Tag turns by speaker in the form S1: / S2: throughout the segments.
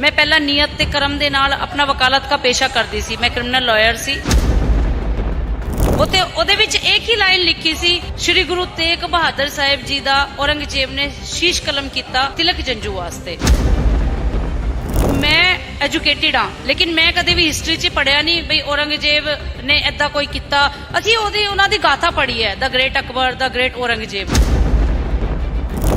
S1: ਮੈਂ ਪਹਿਲਾਂ ਨੀਅਤ ਤੇ ਕਰਮ ਦੇ ਨਾਲ ਆਪਣਾ ਵਕਾਲਤ ਦਾ ਪੇਸ਼ਾ ਕਰਦੀ ਸੀ। ਮੈਂ ਕ੍ਰਿਮੀਨਲ ਲਾਇਰ ਸੀ। ਉਤੇ ਉਹਦੇ ਵਿੱਚ ਇੱਕ ਹੀ ਲਾਈਨ ਲਿਖੀ ਸੀ, ਸ੍ਰੀ ਗੁਰੂ ਤੇਗ ਬਹਾਦਰ ਸਾਹਿਬ ਜੀ ਦਾ ਔਰੰਗਜ਼ੇਬ ਨੇ ਸ਼ੀਸ਼ ਕਲਮ ਕੀਤਾ ਤਿਲਕ ਜੰਜੂ ਵਾਸਤੇ। ਮੈਂ ਐਜੂਕੇਟਿਡ ਹਾਂ, ਲੇਕਿਨ ਮੈਂ ਕਦੇ ਵੀ ਹਿਸਟਰੀ 'ਚ ਪੜਿਆ ਨਹੀਂ ਬਈ ਔਰੰਗਜ਼ੇਬ ਨੇ ਐਦਾਂ ਕੋਈ ਕੀਤਾ। ਅਸੀਂ ਉਹਦੀ, ਉਹਨਾਂ ਦੀ ਗਾਥਾ ਪੜ੍ਹੀ ਹੈ the great Akbar the great Aurangzeb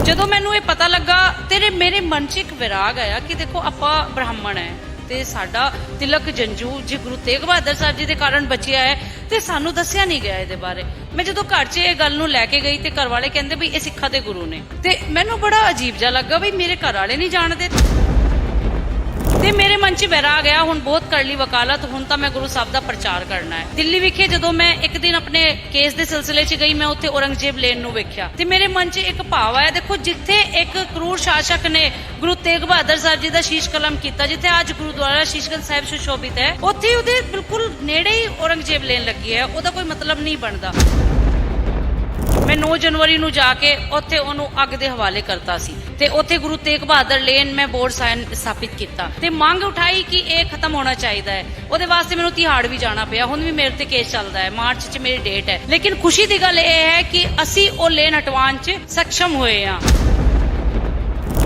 S1: ਜਦੋਂ ਮੈਨੂੰ ਇਹ ਪਤਾ ਲੱਗਾ, ਤੇਰੇ, ਮੇਰੇ ਮਨ 'ਚ ਵਿਰਾਗ ਆਇਆ ਕਿ ਦੇਖੋ ਆਪਾਂ ਬ੍ਰਾਹਮਣ ਹੈ ਤੇ ਸਾਡਾ ਤਿਲਕ ਜੰਜੂ ਜੀ ਗੁਰੂ ਤੇਗ ਬਹਾਦਰ ਸਾਹਿਬ ਜੀ ਦੇ ਕਾਰਨ ਬਚਿਆ ਹੈ ਤੇ ਸਾਨੂੰ ਦੱਸਿਆ ਨਹੀਂ ਗਿਆ ਇਹਦੇ ਬਾਰੇ। ਮੈਂ ਜਦੋਂ ਘਰ 'ਚ ਇਹ ਗੱਲ ਨੂੰ ਲੈ ਕੇ ਗਈ ਤੇ ਘਰ ਵਾਲੇ ਕਹਿੰਦੇ ਵੀ ਇਹ ਸਿੱਖਾਂ ਦੇ ਗੁਰੂ ਨੇ। ਤੇ ਮੈਨੂੰ ਬੜਾ ਅਜੀਬ ਜਿਹਾ ਲੱਗਾ ਵੀ ਮੇਰੇ ਘਰ ਵਾਲੇ ਨਹੀਂ ਜਾਣਦੇ। ਤੇ ਮੇਰੇ ਮਨ 'ਚ ਵਿਰਾਗ ਗਿਆ, ਹੁਣ ਬਹੁਤ ਕਰ ਲਈ ਵਕਾਲਤ, ਹੁਣ ਤਾਂ ਮੈਂ ਗੁਰੂ ਸਾਹਿਬ ਦਾ ਪ੍ਰਚਾਰ ਕਰਨਾ ਹੈ। ਦਿੱਲੀ ਵਿਖੇ ਜਦੋਂ ਮੈਂ ਇੱਕ ਦਿਨ ਆਪਣੇ ਕੇਸ ਦੇ ਸਿਲਸਿਲੇ 'ਚ ਗਈ, ਮੈਂ ਉੱਥੇ ਔਰੰਗਜ਼ੇਬ ਲੇਨ ਨੂੰ ਵੇਖਿਆ। ਤੇ ਮੇਰੇ ਮਨ 'ਚ ਇੱਕ ਭਾਵ ਆਇਆ, ਦੇਖੋ ਜਿੱਥੇ ਇੱਕ ਕਰੂਰ ਸ਼ਾਸਕ ਨੇ ਗੁਰੂ ਤੇਗ ਬਹਾਦਰ ਸਾਹਿਬ ਜੀ ਦਾ ਸ਼ੀਸ਼ ਕਲਮ ਕੀਤਾ, ਜਿੱਥੇ ਅੱਜ ਗੁਰਦੁਆਰਾ ਸ਼ੀਸ਼ਗੰਜ ਸਾਹਿਬ ਸੁਸ਼ੋਭਿਤ ਹੈ, ਉੱਥੇ ਉਹਦੇ ਬਿਲਕੁਲ ਨੇੜੇ ਹੀ ਔਰੰਗਜ਼ੇਬ ਲੇਨ ਲੱਗੀ ਹੈ, ਉਹਦਾ ਕੋਈ ਮਤਲਬ ਨਹੀਂ ਬਣਦਾ। ਮੈਂ 9 ਜਨਵਰੀ ਨੂੰ ਜਾ ਕੇ ਉੱਥੇ ਉਹਨੂੰ ਅੱਗ ਦੇ ਹਵਾਲੇ ਕਰਤਾ ਸੀ। ਤੇ ਉੱਥੇ ਗੁਰੂ ਤੇਗ ਬਹਾਦਰ ਲੇਨ ਮੈਂ ਬੋਰਡ ਸਾਇਨ ਸਥਾਪਿਤ ਕੀਤਾ। ਤੇ ਮੰਗ ਉਠਾਈ ਕਿ ਇਹ ਖਤਮ ਹੋਣਾ ਚਾਹੀਦਾ ਹੈ। ਉਹਦੇ ਵਾਸਤੇ ਮੈਨੂੰ ਤਿਹਾੜ ਵੀ ਜਾਣਾ ਪਿਆ। ਹੁਣ ਵੀ ਮੇਰੇ ਤੇ ਕੇਸ ਚੱਲਦਾ ਹੈ। ਮਾਰਚ 'ਚ ਮੇਰੀ ਡੇਟ ਹੈ। ਲੇਕਿਨ ਖੁਸ਼ੀ ਦੀ ਗੱਲ ਇਹ ਹੈ ਕਿ ਅਸੀਂ ਉਹ ਲੇਨ ਹਟਵਾਉਣ 'ਚ ਸક્ષਮ ਹੋਏ ਹਾਂ।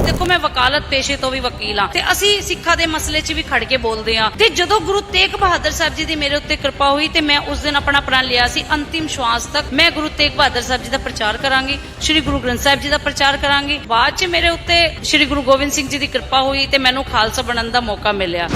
S1: ਦੇਖੋ ਮੈਂ ਵਕਾਲਤ ਪੇਸ਼ੇ ਤੋਂ ਵੀ ਵਕੀਲ ਹਾਂ ਤੇ ਅਸੀਂ ਸਿੱਖਾਂ ਦੇ ਮਸਲੇ 'ਚ ਵੀ ਖੜ ਕੇ ਬੋਲਦੇ ਹਾਂ। ਤੇ ਜਦੋਂ ਗੁਰੂ ਤੇਗ ਬਹਾਦਰ ਸਾਹਿਬ ਜੀ ਦੀ ਮੇਰੇ ਉੱਤੇ ਕਿਰਪਾ ਹੋਈ ਤੇ ਮੈਂ ਉਸ ਦਿਨ ਆਪਣਾ ਪ੍ਰਣ ਲਿਆ ਸੀ, ਅੰਤਿਮ ਸ਼ਵਾਸ ਤੱਕ ਮੈਂ ਗੁਰੂ ਤੇਗ ਬਹਾਦਰ ਸਾਹਿਬ ਜੀ ਦਾ ਪ੍ਰਚਾਰ ਕਰਾਂਗੀ, ਸ੍ਰੀ ਗੁਰੂ ਗ੍ਰੰਥ ਸਾਹਿਬ ਜੀ ਦਾ ਪ੍ਰਚਾਰ ਕਰਾਂਗੀ। ਬਾਅਦ 'ਚ ਮੇਰੇ ਉੱਤੇ ਸ੍ਰੀ ਗੁਰੂ ਗੋਬਿੰਦ ਸਿੰਘ ਜੀ ਦੀ ਕਿਰਪਾ ਹੋਈ ਤੇ ਮੈਨੂੰ ਖਾਲਸਾ ਬਣਨ ਦਾ ਮੌਕਾ ਮਿਲਿਆ।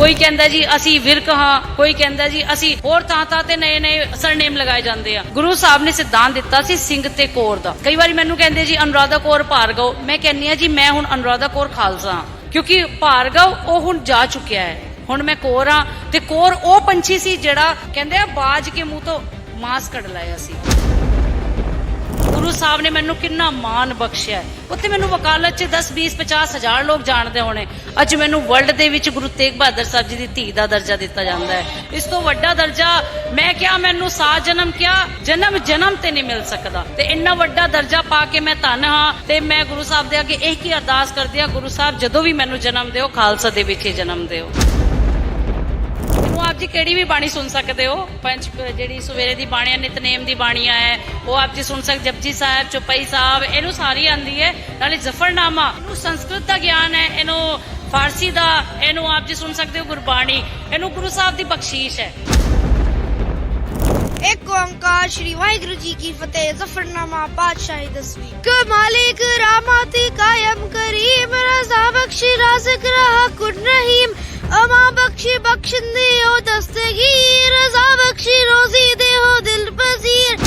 S1: ਕੋਈ ਕਹਿੰਦਾ ਜੀ ਅਸੀਂ ਵਿਰਕ ਹਾਂ, ਕੋਈ ਕਹਿੰਦਾ ਜੀ ਅਸੀਂ ਹੋਰ ਥਾਂ ਤਾਂ ਤੇ ਨਏ ਨਏ ਸਰਨੇਮ ਲਗਾਏ ਜਾਂਦੇ ਆ। ਗੁਰੂ ਸਾਹਿਬ ਨੇ ਸਿਧਾਂਤ ਦਿੱਤਾ ਸੀ ਸਿੰਘ ਤੇ ਕੌਰ ਦਾ। ਕਈ ਵਾਰੀ ਮੈਨੂੰ ਕਹਿੰਦੇ ਜੀ ਅਨੁਰਾਧਾ ਕੌਰ ਭਾਰਗਵ, ਮੈਂ ਕਹਿੰਨੀ ਆ ਜੀ ਮੈਂ ਹੁਣ ਅਨੁਰਾਧਾ ਕੌਰ ਖਾਲਸਾ ਹਾਂ। ਕਿਉਂਕਿ ਭਾਰਗਵ ਉਹ ਹੁਣ ਜਾ ਚੁੱਕਿਆ ਹੈ। ਹੁਣ ਮੈਂ ਕੌਰ ਹਾਂ ਤੇ ਕੌਰ ਉਹ ਪੰਛੀ ਸੀ ਜਿਹੜਾ ਕਹਿੰਦੇ ਆ ਬਾਜ ਕੇ ਮੂੰਹ ਤੋਂ ਮਾਸ ਕੱਢ ਲਾਇਆ ਸੀ। ਗੁਰੂ ਸਾਹਿਬ ਨੇ ਮੈਨੂੰ ਕਿੰਨਾ ਮਾਣ ਬਖਸ਼ਿਆ ਉੱਥੇ ਮੈਨੂੰ ਵਕਾਲਤ 'ਚ 10 20 50 ਹਜ਼ਾਰ ਲੋਕ ਜਾਣਦੇ ਹੋਣੇ। ਅੱਜ ਮੈਨੂੰ ਵਰਲਡ ਦੇ ਵਿੱਚ ਗੁਰੂ ਤੇਗ ਬਹਾਦਰ ਸਾਹਿਬ ਜੀ ਦੀ ਧੀ ਦਾ ਦਰਜਾ ਦਿੱਤਾ ਜਾਂਦਾ ਹੈ। ਇਸ ਤੋਂ ਵੱਡਾ ਦਰਜਾ ਮੈਂ ਕਿਹਾ, ਮੈਨੂੰ ਸਾਤ ਜਨਮ ਕਿਹਾ ਜਨਮ ਜਨਮ ਤੇ ਨਹੀਂ ਮਿਲ ਸਕਦਾ। ਤੇ ਇੰਨਾ ਵੱਡਾ ਦਰਜਾ ਪਾ ਕੇ ਮੈਂ ਧੰਨ ਹਾਂ। ਤੇ ਮੈਂ ਗੁਰੂ ਸਾਹਿਬ ਦੇ ਅੱਗੇ ਇਹ ਕੀ ਅਰਦਾਸ ਕਰਦੀ ਹਾਂ, ਗੁਰੂ ਸਾਹਿਬ ਜਦੋਂ ਵੀ ਮੈਨੂੰ ਜਨਮ ਦਿਓ, ਖਾਲਸਾ ਦੇ ਵਿੱਚ ਹੀ ਜਨਮ ਦਿਓ। ਜੀ, ਕਿਹੜੀ ਵੀ ਬਾਣੀ ਸੁਣ ਸਕਦੇ ਹੋ? ਪੰਜ, ਜਿਹੜੀ ਸਵੇਰੇ ਦੀ ਬਾਣੀ ਹੈ, ਨਿਤਨੇਮ ਦੀ ਬਾਣੀਆਂ ਹੈ, ਉਹ ਆਪ ਜੀ ਸੁਣ ਸਕਦੇ, ਜਪਜੀ ਸਾਹਿਬ, ਚੁਪਈ ਸਾਹਿਬ, ਇਹਨੂੰ ਸਾਰੀ ਆਂਦੀ ਹੈ। ਨਾਲੇ ਜ਼ਫਰਨਾਮਾ, ਇਹਨੂੰ ਸੰਸਕ੍ਰਿਤ ਦਾ ਗਿਆਨ ਹੈ, ਇਹਨੂੰ ਫਾਰਸੀ ਦਾ, ਇਹਨੂੰ ਆਪ ਜੀ ਸੁਣ ਸਕਦੇ ਹੋ, ਗੁਰਬਾਣੀ। ਇਹਨੂੰ ਗੁਰੂ ਸਾਹਿਬ ਦੀ ਬਖਸ਼ੀਸ਼ ਹੈ।
S2: ਇੱਕ ਓੰਕਾਰ, ਸ਼੍ਰੀ ਵਾਹਿਗੁਰੂ ਜੀ ਕੀ ਫਤਿਹ, ਜ਼ਫਰਨਾਮਾ, ਪਾਤਸ਼ਾਹੀ ਦਸਵੀਂ ਕ ਮਾਲਿਕ ਰਾਮਾਤੀ ਕਾਇਮ ਕਰੀਮ, ਰਜ਼ਾ ਬਖਸ਼ੀ, ਰਾਜ਼ਕ ਰਹਾ ਕੁਨ ਰਹੀਮ। ਅਮਾ ਬਖਸ਼ੀ ਬਖਸ਼ਿੰਦੀ ਹੋ ਦਸਤਗੀਰ ਰਜ਼ਾ ਬਖਸ਼ੀ ਰੋਜ਼ੀ ਦੇ ਹੋ ਦਿਲ ਪਜ਼ੀਰ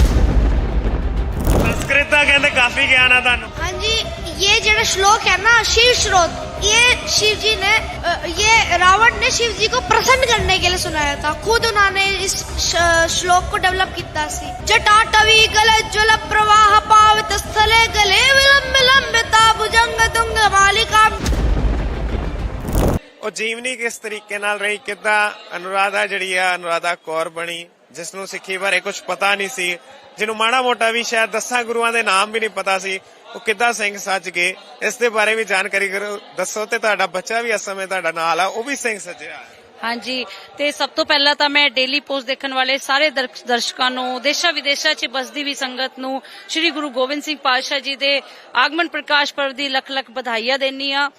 S3: ਸੰਸਕ੍ਰਿਤ ਦਾ ਕਹਿੰਦੇ ਕਾਫੀ ਗਿਆਨ ਆ ਤੁਹਾਨੂੰ
S2: ਹਾਂਜੀ ये ਜਿਹੜਾ श्लोक है ना शिव श्लोक ये शिव जी ने अ, ये रावण ने शिव जी को प्रसन्न करने के लिए सुनाया था खुद उन्होंने इस श- श्लोक को डेवलप किया सी जटाटवी गल ज्वल प्रवाह पावित स्थले गले विलंब विलंबिता भुजंग तुंग मालिका
S3: ਉਹ ਜੀਵਨੀ ਕਿਸ ਤਰੀਕੇ ਨਾਲ ਰਹੀ, ਕਿੱਦਾਂ? ਅਨੁਰਾਧਾ ਜਿਹੜੀ ਆ, ਅਨੁਰਾਧਾ ਕੌਰ ਬਣੀ ਜਿਸ ਨੂੰ ਸਿੱਖੀ ਬਾਰੇ ਕੁਝ ਪਤਾ ਨਹੀਂ ਸੀ, ਜਿਹਨੂੰ ਮਾੜਾ ਮੋਟਾ ਵੀ ਸ਼ਾਇਦ ਦਸਾਂ ਗੁਰੂਆਂ ਦੇ ਨਾਮ ਵੀ ਨਹੀਂ ਪਤਾ ਸੀ, ਉਹ ਕਿੱਦਾਂ ਸਿੰਘ ਸੱਜ ਗਏ? ਇਸ ਦੇ ਬਾਰੇ ਵੀ ਜਾਣਕਾਰੀ ਕਰੋ, ਦੱਸੋ ਤੇ ਤੁਹਾਡਾ ਬੱਚਾ ਵੀ ਇਸ ਸਮੇਂ ਤੁਹਾਡਾ ਨਾਲ ਆ, ਉਹ ਵੀ ਸਿੰਘ ਸੱਜਿਆ
S1: ਹਾਂਜੀ, ਤੇ ਸਭ ਤੋਂ ਪਹਿਲਾਂ ਤਾਂ ਮੈਂ ਡੇਲੀ ਪੋਸਟ ਦੇਖਣ ਵਾਲੇ ਸਾਰੇ ਦਰਸ਼ਕਾਂ ਨੂੰ ਦੇਸ਼ਾਂ ਵਿਦੇਸ਼ਾਂ 'ਚ ਬਸਦੀ ਵੀ ਸੰਗਤ ਨੂੰ, ਸ੍ਰੀ ਗੁਰੂ ਗੋਬਿੰਦ ਸਿੰਘ ਪਾਤਸ਼ਾਹ ਜੀ ਦੇ ਆਗਮਨ ਪ੍ਰਕਾਸ਼ ਪਰਵ ਦੀ ਲੱਖ ਲੱਖ ਵਧਾਈਆਂ ਦੇਣੀ ਆ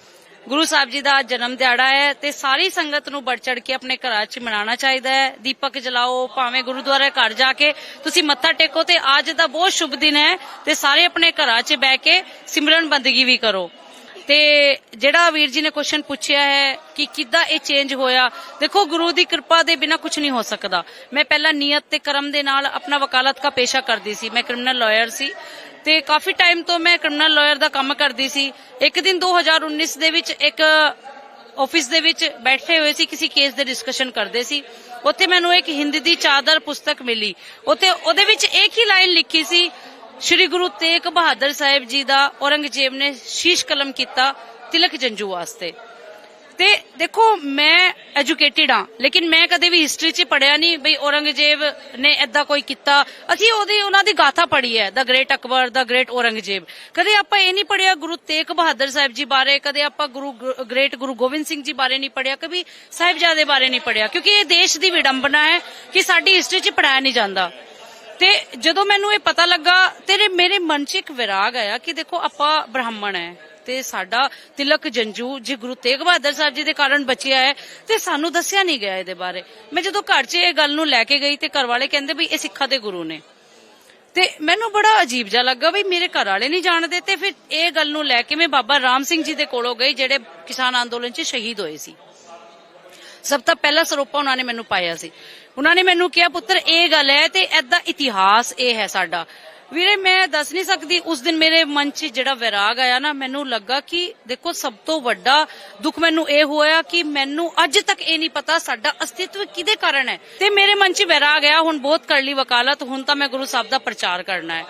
S1: ਗੁਰੂ ਸਾਹਿਬ ਜੀ ਦਾ ਜਨਮ ਦਿਹਾੜਾ ਹੈ ਤੇ ਸਾਰੀ ਸੰਗਤ ਨੂੰ ਵੱਧ ਚੜ ਕੇ ਆਪਣੇ ਘਰਾਂ 'ਚ ਮਨਾਉਣਾ ਚਾਹੀਦਾ ਹੈ। ਦੀਪਕ ਜਲਾਓ, ਭਾਵੇਂ ਗੁਰਦੁਆਰੇ ਘਰ ਜਾ ਕੇ ਤੁਸੀਂ ਮੱਥਾ ਟੇਕੋ ਤੇ ਅੱਜ ਦਾ ਬਹੁਤ ਸ਼ੁਭ ਦਿਨ ਹੈ ਤੇ ਸਾਰੇ ਆਪਣੇ ਘਰਾਂ 'ਚ ਬਹਿ ਕੇ ਸਿਮਰਨ ਬੰਦਗੀ ਵੀ ਕਰੋ। ਤੇ ਜਿਹੜਾ ਵੀਰ ਜੀ ਨੇ ਕੁਐਸਚਨ ਪੁੱਛਿਆ ਹੈ ਕਿ ਕਿੱਦਾਂ ਇਹ ਚੇਂਜ ਹੋਇਆ, ਦੇਖੋ ਗੁਰੂ ਦੀ ਕਿਰਪਾ ਦੇ ਬਿਨਾ ਕੁਝ ਨਹੀਂ ਹੋ ਸਕਦਾ। ਮੈਂ ਪਹਿਲਾਂ ਨੀਅਤ ਤੇ ਕਰਮ ਦੇ ਨਾਲ ਆਪਣਾ ਵਕਾਲਤ ਦਾ ਪੇਸ਼ਾ ਕਰਦੀ ਸੀ। ਮੈਂ ਕ੍ਰਿਮੀਨਲ ਲਾਇਰ ਸੀ। ਤੇ ਕਾਫੀ ਟਾਈਮ ਤੋਂ ਮੈਂ ਕ੍ਰਿਮੀਨਲ ਲਾਇਰ ਦਾ ਕੰਮ ਕਰਦੀ ਸੀ। ਇੱਕ ਦਿਨ 2019 ਦੇ ਵਿੱਚ ਇੱਕ ਆਫਿਸ ਦੇ ਵਿੱਚ ਬੈਠੇ ਹੋਏ ਸੀ, ਕਿਸੇ ਕੇਸ ਦੇ ਡਿਸਕਸ਼ਨ ਕਰਦੇ ਸੀ। ਉੱਥੇ ਮੈਨੂੰ ਇੱਕ ਹਿੰਦੀ ਦੀ ਚਾਦਰ ਪੁਸਤਕ ਮਿਲੀ। ਉੱਥੇ ਉਹਦੇ ਵਿੱਚ ਇੱਕ ਹੀ ਲਾਈਨ ਲਿਖੀ ਸੀ, ਸ੍ਰੀ ਗੁਰੂ ਤੇਗ ਬਹਾਦਰ ਸਾਹਿਬ ਜੀ ਦਾ ਔਰੰਗਜ਼ੇਬ ਨੇ ਸ਼ੀਸ਼ ਕਲਮ ਕੀਤਾ ਤਿਲਕ ਜੰਜੂ ਵਾਸਤੇ। ਤੇ ਦੇਖੋ, ਮੈਂ ਐਜੂਕੇਟਿਡ ਆ ਲੇਕਿਨ ਮੈਂ ਕਦੇ ਵੀ ਹਿਸਟਰੀ 'ਚ ਪੜਿਆ ਨਹੀਂ ਬਈ ਔਰੰਗਜ਼ੇਬ ਨੇ ਐਦਾਂ ਕੋਈ ਕੀਤਾ। ਅਸੀਂ ਉਹਦੀ, ਉਹਨਾਂ ਦੀ ਗਾਥਾ ਪੜ੍ਹੀ ਹੈ the great Akbar the great Aurangzeb ਕਦੇ ਆਪਾਂ ਇਹ ਨਹੀਂ ਪੜਿਆ ਗੁਰੂ ਤੇਗ ਬਹਾਦਰ ਸਾਹਿਬ ਜੀ ਬਾਰੇ, ਕਦੇ ਆਪਾਂ ਗੁਰੂ ਗ੍ਰੇਟ ਗੁਰੂ ਗੋਬਿੰਦ ਸਿੰਘ ਜੀ ਬਾਰੇ ਨਹੀਂ ਪੜਿਆ ਕभी ਸਾਹਿਬਜ਼ਾਦੇ ਬਾਰੇ ਨਹੀਂ ਪੜਿਆ ਕਿਉਂਕਿ ਇਹ ਦੇਸ਼ ਦੀ ਵਿਡੰਬਨਾ ਹੈ ਕਿ ਸਾਡੀ ਹਿਸਟਰੀ 'ਚ ਪੜਾਇਆ ਨਹੀਂ ਜਾਂਦਾ। ਤੇ ਜਦੋਂ ਮੈਨੂੰ ਇਹ ਪਤਾ ਲੱਗਾ, ਤੇਰੇ ਮੇਰੇ ਮਨ 'ਚ ਇੱਕ ਵਿਰਾਗ ਆਇਆ ਕਿ ਦੇਖੋ ਆਪਾਂ ਬ੍ਰਾਹਮਣ ਹੈ ਤੇ ਸਾਡਾ ਤਿਲਕ ਜੰਜੂ, ਜੀ ਗੁਰੂ ਤੇਗ ਬਹਾਦਰ ਸਾਹਿਬ ਜੀ ਦੇ ਕਾਰਨ ਬਚਿਆ ਹੈ ਤੇ ਸਾਨੂੰ ਦੱਸਿਆ ਨਹੀਂ ਗਿਆ ਇਹਦੇ ਬਾਰੇ। ਮੈਂ ਜਦੋਂ ਘਰ 'ਚ ਇਹ ਗੱਲ ਨੂੰ ਲੈ ਕੇ ਗਈ ਤੇ ਘਰ ਵਾਲੇ ਕਹਿੰਦੇ ਵੀ ਇਹ ਸਿੱਖਾਂ ਦੇ ਗੁਰੂ ਨੇ। ਤੇ ਮੈਨੂੰ ਬੜਾ ਅਜੀਬ ਜਿਹਾ ਲੱਗਾ ਵੀ ਮੇਰੇ ਘਰ ਵਾਲੇ ਨਹੀਂ ਜਾਣਦੇ ਤੇ ਫਿਰ ਇਹ ਗੱਲ ਨੂੰ ਲੈ ਕੇ ਮੈਂ ਬਾਬਾ ਰਾਮ ਸਿੰਘ ਜੀ ਦੇ ਕੋਲੋਂ ਗਈ, ਜਿਹੜੇ ਕਿਸਾਨ ਅੰਦੋਲਨ 'ਚ ਸ਼ਹੀਦ ਹੋਏ ਸੀ। ਸਭ ਤੋਂ ਪਹਿਲਾ ਸਰੋਪਾ ਉਹਨਾਂ ਨੇ ਮੈਨੂੰ ਪਾਇਆ ਸੀ। ਉਹਨਾਂ ਨੇ ਮੈਨੂੰ ਕਿਹਾ, ਪੁੱਤਰ, ਇਹ ਗੱਲ ਹੈ ਤੇ ਐਦਾ ਇਤਿਹਾਸ ਇਹ ਹੈ ਸਾਡਾ। ਵੀਰੇ, ਮੈਂ ਦੱਸ ਨਹੀਂ ਸਕਦੀ, ਉਸ ਦਿਨ ਮੇਰੇ ਮਨ 'ਚ ਜਿਹੜਾ ਵਿਰਾਗ ਆਇਆ ਨਾ, ਮੈਨੂੰ ਲੱਗਾ ਕਿ ਦੇਖੋ, ਸਭ ਤੋਂ ਵੱਡਾ ਦੁੱਖ ਮੈਨੂੰ ਇਹ ਹੋਇਆ ਕਿ ਮੈਨੂੰ ਅੱਜ ਤੱਕ ਇਹ ਨਹੀਂ ਪਤਾ ਸਾਡਾ ਅਸਤਿਤਵ ਕਿਹਦੇ ਕਾਰਨ ਹੈ। ਤੇ ਮੇਰੇ ਮਨ 'ਚ ਵਿਰਾਗ ਆਇਆ, ਹੁਣ ਬਹੁਤ ਕਰ ਲਈ ਵਕਾਲਤ, ਹੁਣ ਤਾਂ ਮੈਂ ਗੁਰੂ ਸਾਹਿਬ ਦਾ ਪ੍ਰਚਾਰ ਕਰਨਾ ਹੈ।